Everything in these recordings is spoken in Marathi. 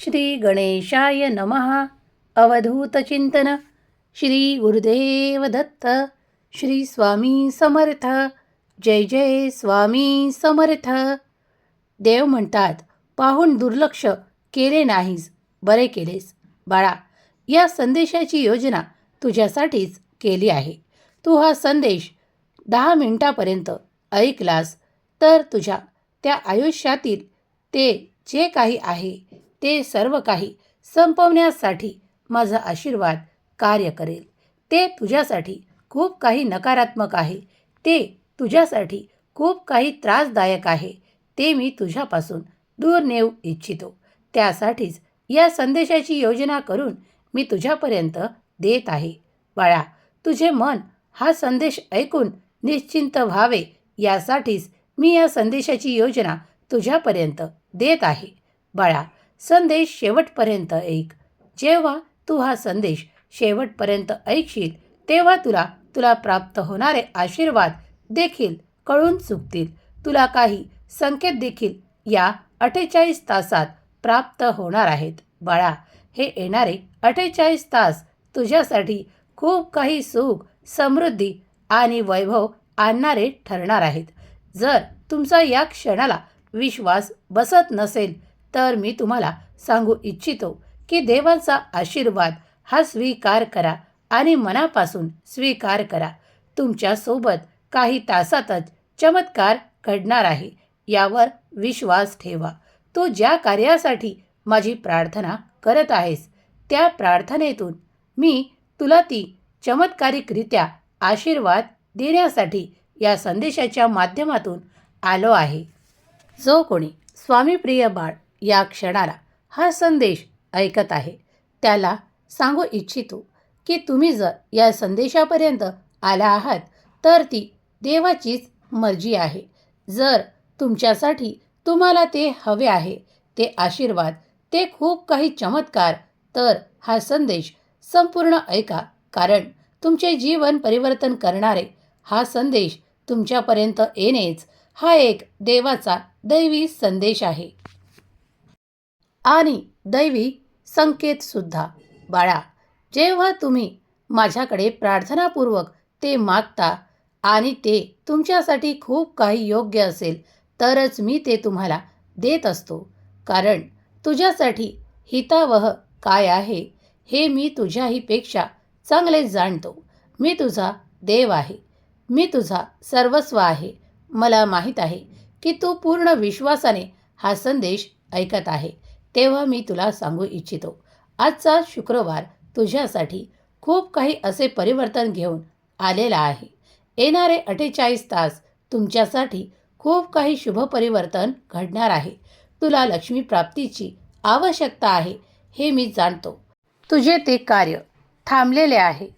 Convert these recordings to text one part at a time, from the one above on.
श्री गणेशाय नमः अवधूतचिंतन श्री गुरुदेव दत्त. श्री स्वामी समर्थ. जय जय स्वामी समर्थ. देव म्हणतात पाहून दुर्लक्ष केले नाहीस बरे केलेस. बाळा या संदेशाची योजना तुझ्यासाठीच केली आहे. तू हा संदेश दहा मिनिटापर्यंत ऐकलास तर तुझ्या त्या आयुष्यातील ते जे काही आहे ते सर्व काही संपवण्यासाठी माझा आशीर्वाद कार्य करेल. ते तुझ्यासाठी खूप काही नकारात्मक आहे. ते तुझ्यासाठी खूप काही त्रासदायक आहे. ते मी तुझ्यापासून दूर नेऊ इच्छितो. त्यासाठीच या संदेशाची योजना करून मी तुझ्यापर्यंत देत आहे. बाळा तुझे मन हा संदेश ऐकून निश्चिंत व्हावे यासाठीच मी या संदेशाची योजना तुझ्यापर्यंत देत आहे. बाळा संदेश शेवटपर्यंत ऐक. जेव्हा तू हा संदेश शेवटपर्यंत ऐकशील तेव्हा तुला तुला प्राप्त होणारे आशीर्वाद देखील कळून चुकतील. तुला काही संकेत देखील या अठ्ठेचाळीस तासात प्राप्त होणार आहेत. बाळा हे येणारे अठ्ठेचाळीस तास तुझ्यासाठी खूप काही सुख समृद्धी आणि वैभव आणणारे ठरणार आहेत. जर तुमचा या क्षणाला विश्वास बसत नसेल तर मी तुम्हाला सांगू इच्छितो की देवाचा आशीर्वाद हा स्वीकार करा आणि मनापासून स्वीकार करा. तुमच्यासोबत काही तासातच चमत्कार घडणार आहे यावर विश्वास ठेवा. तू ज्या कार्यासाठी माझी प्रार्थना करत आहेस त्या प्रार्थनेतून मी तुला ती चमत्कारिकरित्या आशीर्वाद देण्यासाठी या संदेशाच्या माध्यमातून आलो आहे. जो कोणी स्वामीप्रिय बाळ या क्षणाला हा संदेश ऐकत आहे. त्याला सांगू इच्छितो की तुम्ही जर या संदेशापर्यंत आला आहात तर ती देवाचीच मर्जी आहे. जर तुमच्यासाठी तुम्हाला ते हवे आहे ते आशीर्वाद ते खूप काही चमत्कार तर हा संदेश संपूर्ण ऐका. कारण तुमचे जीवन परिवर्तन करणारे हा संदेश तुमच्यापर्यंत येणेच हा एक देवाचा दैवी संदेश आहे. आणि दैवी संकेतसुद्धा बाळा जेव्हा तुम्ही माझ्याकडे प्रार्थनापूर्वक ते मागता आणि ते तुमच्यासाठी खूप काही योग्य असेल तरच मी ते तुम्हाला देत असतो. कारण तुझ्यासाठी हितावह काय आहे हे मी तुझ्याहीपेक्षा चांगले जाणतो. मी तुझा देव आहे. मी तुझा सर्वस्व आहे. मला माहीत आहे की तू पूर्ण विश्वासाने हा संदेश ऐकत आहे. तेव्हा मी तुला सांगू इच्छितो. आजचा शुक्रवार तुझ्यासाठी खूप काही असे परिवर्तन घेऊन आलेला आहे. येणारे अठ्ठेचाळीस तास तुमच्यासाठी खूप काही शुभ परिवर्तन घडणार आहे. तुला लक्ष्मीप्राप्तीची आवश्यकता आहे हे मी जाणतो. तुझे ते कार्य थांबलेले आहे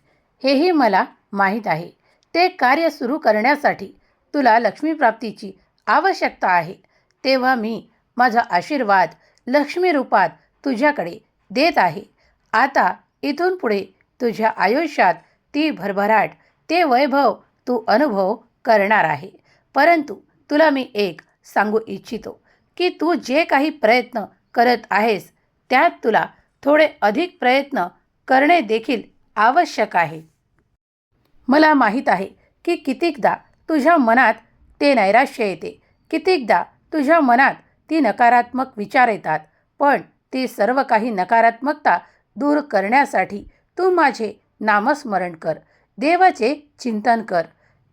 हेही मला माहीत आहे. ते कार्य सुरू करण्यासाठी तुला लक्ष्मीप्राप्तीची आवश्यकता आहे. तेव्हा मी माझा आशीर्वाद लक्ष्मी रूपात तुझ्याकडे देत आहे. आता इथून पुढे तुझ्या आयुष्यात ती भरभराट ते वैभव तू अनुभव करणार आहे. परंतु तुला मी एक सांगू इच्छितो की तू जे काही प्रयत्न करत आहेस त्यात तुला थोडे अधिक प्रयत्न करणे देखील आवश्यक आहे. मला माहीत आहे की कितीकदा तुझ्या मनात ते नैराश्य येते कितीकदा तुझ्या मनात ती नकारात्मक विचार येतात. पण ती सर्व काही नकारात्मकता दूर करण्यासाठी तू माझे नामस्मरण कर. देवाचे चिंतन कर.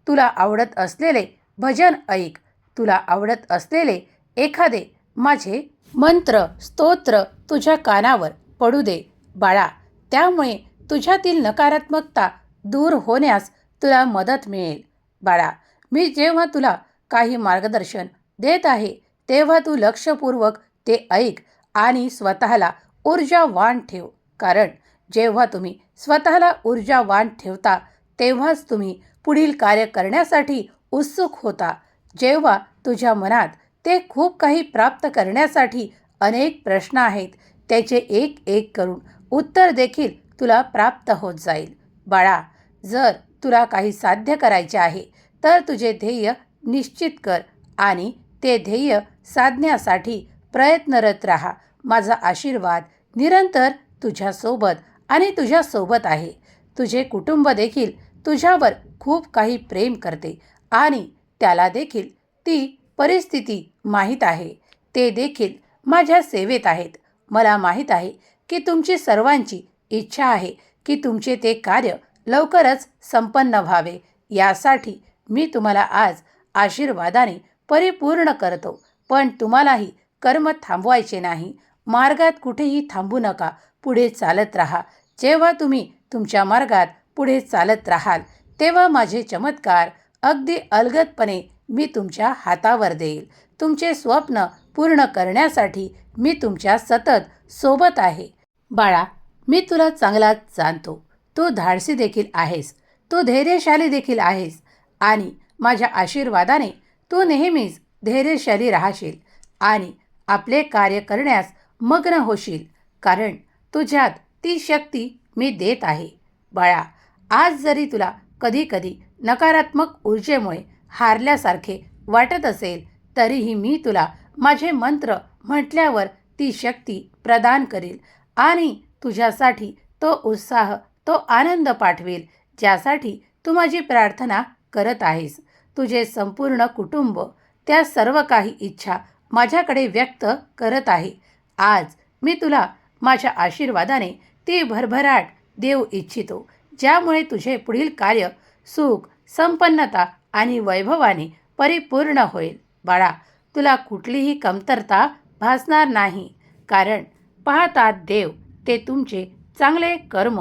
तुला आवडत असलेले भजन ऐक. तुला आवडत असलेले एखादे माझे मंत्र स्तोत्र तुझ्या कानावर पडू दे. बाळा त्यामुळे तुझ्यातील नकारात्मकता दूर होण्यास तुला मदत मिळेल. बाळा मी जेव्हा तुला काही मार्गदर्शन देत आहे तेव्हा तू लक्षपूर्वक ते ऐक आणि स्वतःला ऊर्जावान ठेव. कारण जेव्हा तुम्ही स्वतःला ऊर्जावान ठेवता तेव्हाच तुम्ही पुढील कार्य करण्यासाठी उत्सुक होता. जेव्हा तुझ्या मनात ते खूप काही प्राप्त करण्यासाठी अनेक प्रश्न आहेत त्याचे एक एक करून उत्तर देखील तुला प्राप्त होत जाईल. बाळा जर तुला काही साध्य करायचे आहे तर तुझे ध्येय निश्चित कर आणि ते ध्येय साधण्यासाठी प्रयत्नरत राहा. माझा आशीर्वाद निरंतर तुझ्यासोबत आणि तुझ्यासोबत आहे. तुझे कुटुंब देखील तुझ्यावर खूप काही प्रेम करते आणि त्याला देखील ती परिस्थिती माहीत आहे. ते देखील माझ्या सेवेत आहेत. मला माहीत आहे की तुमची सर्वांची इच्छा आहे की तुमचे ते कार्य लवकरच संपन्न व्हावे. यासाठी मी तुम्हाला आज आशीर्वादाने परिपूर्ण करतो. पण तुम्हालाही कर्म थांबवायचे नाही. मार्गात कुठेही थांबू नका. पुढे चालत राहा. जेव्हा तुम्ही तुमच्या मार्गात पुढे चालत राहाल तेव्हा माझे चमत्कार अगदी अलगदपणे मी तुमच्या हातावर देईल. तुमचे स्वप्न पूर्ण करण्यासाठी मी तुमच्या सतत सोबत आहे. बाळा मी तुला चांगलाच जाणतो. तू धाडसी देखील आहेस. तू धैर्यशाली देखील आहेस. आणि माझ्या आशीर्वादाने तू नेहमीच धैर्यशाली राहशील आणि आपले कार्य करण्यास मग्न होशील कारण तुझ्यात ती शक्ती मी देत आहे. बाळा आज जरी तुला कधीकधी नकारात्मक ऊर्जेमुळे हारल्यासारखे वाटत असेल तरीही मी तुला माझे मंत्र म्हटल्यावर ती शक्ती प्रदान करेल आणि तुझ्यासाठी तो उत्साह तो आनंद पाठवेल ज्यासाठी तू माझी प्रार्थना करत आहेस. तुझे संपूर्ण कुटुंब त्या सर्व काही इच्छा माझ्याकडे व्यक्त करत आहे. आज मी तुला माझ्या आशीर्वादाने ती भरभराट देऊ इच्छितो ज्यामुळे तुझे पुढील कार्य सुख संपन्नता आणि वैभवाने परिपूर्ण होईल. बाळा तुला कुठलीही कमतरता भासणार नाही कारण पाहतात देव ते तुमचे चांगले कर्म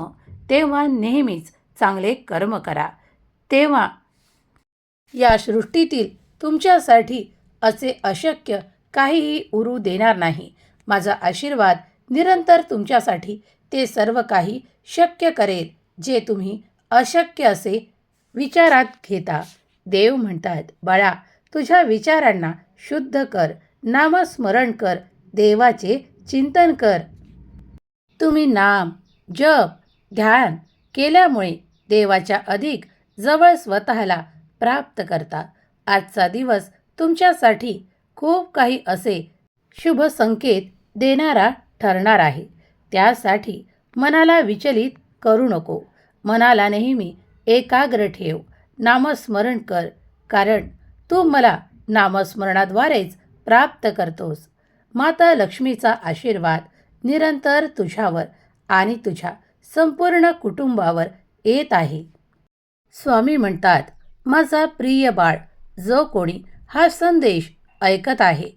तेव्हा नेहमीच चांगले कर्म करा. तेव्हा या सृष्टीतील तुमच्यासाठी असे अशक्य काहीही उरू देणार नाही. माझा आशीर्वाद निरंतर तुमच्यासाठी ते सर्व काही शक्य करेल जे तुम्ही अशक्य असे विचारात घेता. देव म्हणतात बाळा तुझ्या विचारांना शुद्ध कर नामस्मरण कर देवाचे चिंतन कर. तुम्ही नाम जप ध्यान केल्यामुळे देवाच्या अधिक जवळ स्वतःला प्राप्त करता. आजचा दिवस तुमच्यासाठी खूप काही असे शुभ संकेत देणारा ठरणार आहे. त्यासाठी मनाला विचलित करू नको. मनाला नेहमी एकाग्र ठेव. नामस्मरण कर. कारण तू मला नामस्मरणाद्वारेच प्राप्त करतोस. माता लक्ष्मीचा आशीर्वाद निरंतर तुझ्यावर आणि तुझ्या संपूर्ण कुटुंबावर येत आहे. स्वामी म्हणतात माझा प्रिय बाळ जो कोणी हा संदेश ऐकत आहे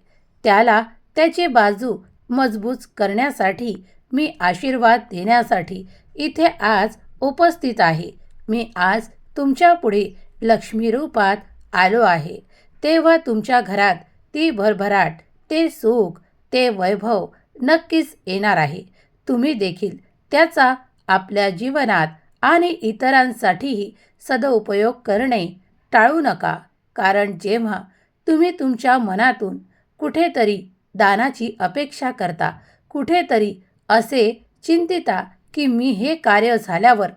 त्याला त्याची बाजू मजबूत करण्यासाठी मी आशीर्वाद देण्यासाठी इथे आज उपस्थित आहे. मी आज तुमच्यापुढे लक्ष्मी रूपात आलो आहे. तेव्हा तुमच्या घरात ती भरभराट ते सुख ते वैभव नक्कीच येणार आहे. तुम्ही देखील त्याचा आपल्या जीवनात आणि इतरांसाठीही सदउपयोग करणे टाळू नका. कारण जेव्हा तुम्ही तुमच्या मनातून कुठेतरी दानाची अपेक्षा करता कुठेतरी असे चिंतिता की मी हे कार्य झाल्यावर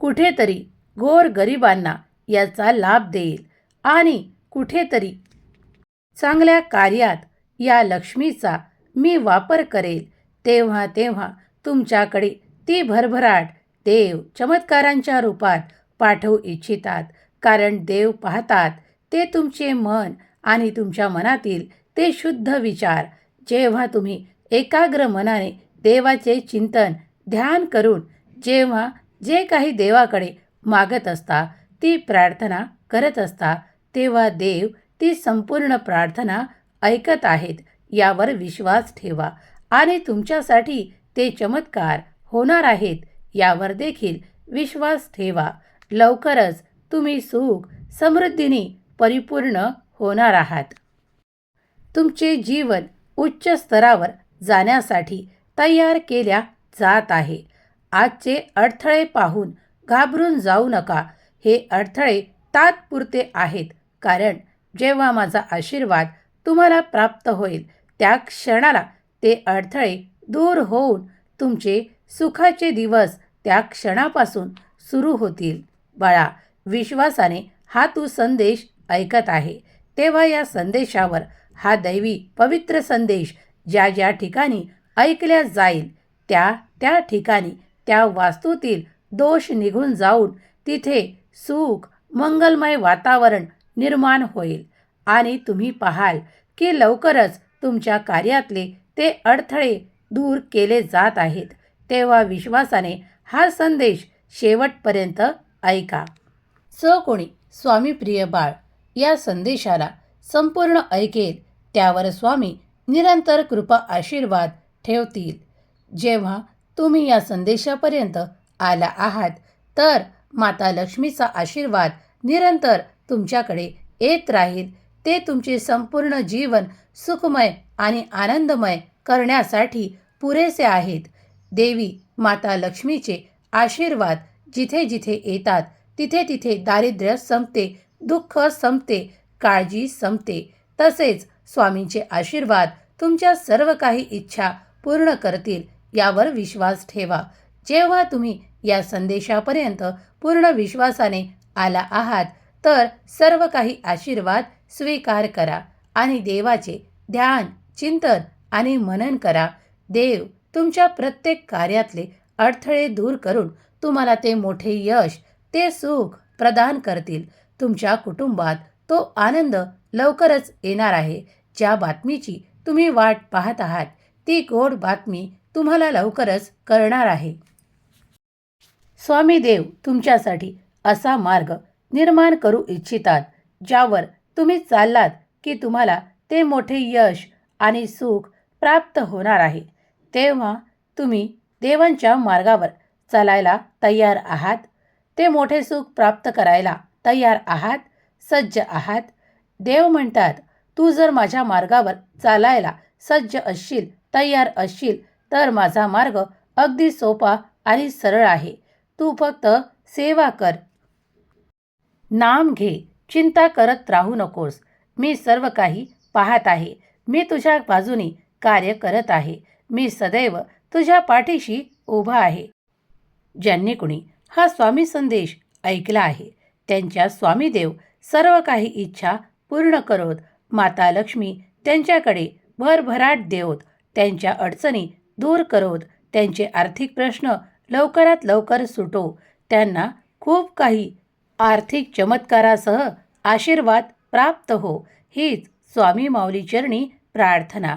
कुठेतरी गोर गरिबांना याचा लाभ देईल आणि कुठेतरी चांगल्या कार्यात या लक्ष्मीचा मी वापर करेल तेव्हा तेव्हा तुमच्याकडे ती भरभराट देव चमत्कारांच्या रूपात पाठवू इच्छितात. कारण देव पाहतात ते तुमचे मन आणि तुमच्या मनातील ते शुद्ध विचार. जेव्हा तुम्ही एकाग्र मनाने देवाचे चिंतन ध्यान करून जेव्हा जे काही देवाकडे मागत असता ती प्रार्थना करत असता तेव्हा देव ती संपूर्ण प्रार्थना ऐकत आहेत यावर विश्वास ठेवा. आणि तुमच्यासाठी ते चमत्कार होणार आहेत यावर देखील विश्वास ठेवा. लवकरच तुम्ही सुख समृद्धीने परिपूर्ण होणार आहात. तुमचे जीवन उच्च स्तरावर जाण्यासाठी तयार केल्या जात आहे. आजचे अडथळे पाहून घाबरून जाऊ नका. हे अडथळे तात्पुरते आहेत कारण जेव्हा माझा आशीर्वाद तुम्हाला प्राप्त होईल त्या क्षणाला ते अडथळे दूर होऊन तुमचे सुखाचे दिवस त्या क्षणापासून सुरू होतील. बाळा विश्वासाने हा तू संदेश ऐकत आहे. तेव्हा या संदेशावर हा दैवी पवित्र संदेश ज्या ज्या ठिकाणी ऐकल्या जाईल त्या त्या ठिकाणी त्या वास्तूतील दोष निघून जाऊन तिथे सुख मंगलमय वातावरण निर्माण होईल. आणि तुम्ही पाहाल की लवकरच तुमच्या कार्यातले ते अडथळे दूर केले जात आहेत. तेव्हा विश्वासाने हा संदेश शेवटपर्यंत ऐका. स कोणी स्वामी प्रिय बाळ या संदेशाला संपूर्ण ऐकेल त्यावर स्वामी निरंतर कृपा आशीर्वाद ठेवतील. जेव्हा तुम्ही या संदेशापर्यंत आला आहात तर माता लक्ष्मीचा आशीर्वाद निरंतर तुमच्याकडे येत राहील. ते तुमचे संपूर्ण जीवन सुखमय आणि आनंदमय करण्यासाठी पुरेसे आहेत. देवी माता लक्ष्मीचे आशीर्वाद जिथे जिथे येतात तिथे तिथे दारिद्र्य संपते दुःख संपते काळजी संपते. तसेच स्वामींचे आशीर्वाद तुमच्या सर्व काही इच्छा पूर्ण करतील यावर विश्वास ठेवा. जेव्हा तुम्ही या संदेशापर्यंत पूर्ण विश्वासाने आला आहात तर सर्व काही आशीर्वाद स्वीकार करा आणि देवाचे ध्यान चिंतन आणि मनन करा. देव तुमच्या प्रत्येक कार्यातले अडथळे दूर करून तुम्हाला ते मोठे यश ते सुख प्रदान करतील. तुमच्या कुटुंबात तो आनंद लवकरच येणार आहे. ज्या बातमीची तुम्ही वाट पाहत आहात ती गोड बातमी तुम्हाला लवकरच करणार आहे. स्वामी देव तुमच्यासाठी असा मार्ग निर्माण करू इच्छितात ज्यावर तुम्ही चाललात की तुम्हाला ते मोठे यश आणि सुख प्राप्त होणार आहे. तेव्हा तुम्ही देवांच्या मार्गावर चालायला तयार आहात. ते मोठे सुख प्राप्त करायला तयार आहात. सज्ज आहात. देव म्हणतात तू जर माझ्या मार्गावर चालायला सज्ज असशील तयार असशील तर माझा मार्ग अगदी सोपा आणि सरळ आहे. तू फक्त सेवा कर. नाम घे. चिंता करत राहू नकोस. मी सर्व काही पाहत आहे. मी तुझ्या बाजूने कार्य करत आहे. मी सदैव तुझ्या पाठीशी उभा आहे. ज्यांनी कुणी हा स्वामी संदेश ऐकला आहे त्यांच्या स्वामीदेव सर्व काही इच्छा पूर्ण करोत माता लक्ष्मी त्यांच्याकडे भरभराट देवत त्यांच्या अडचणी दूर करोत त्यांचे आर्थिक प्रश्न लवकरात लवकर सुटो त्यांना खूप काही आर्थिक चमत्कारासह आशीर्वाद प्राप्त हो हीच स्वामी माऊली चरणी प्रार्थना.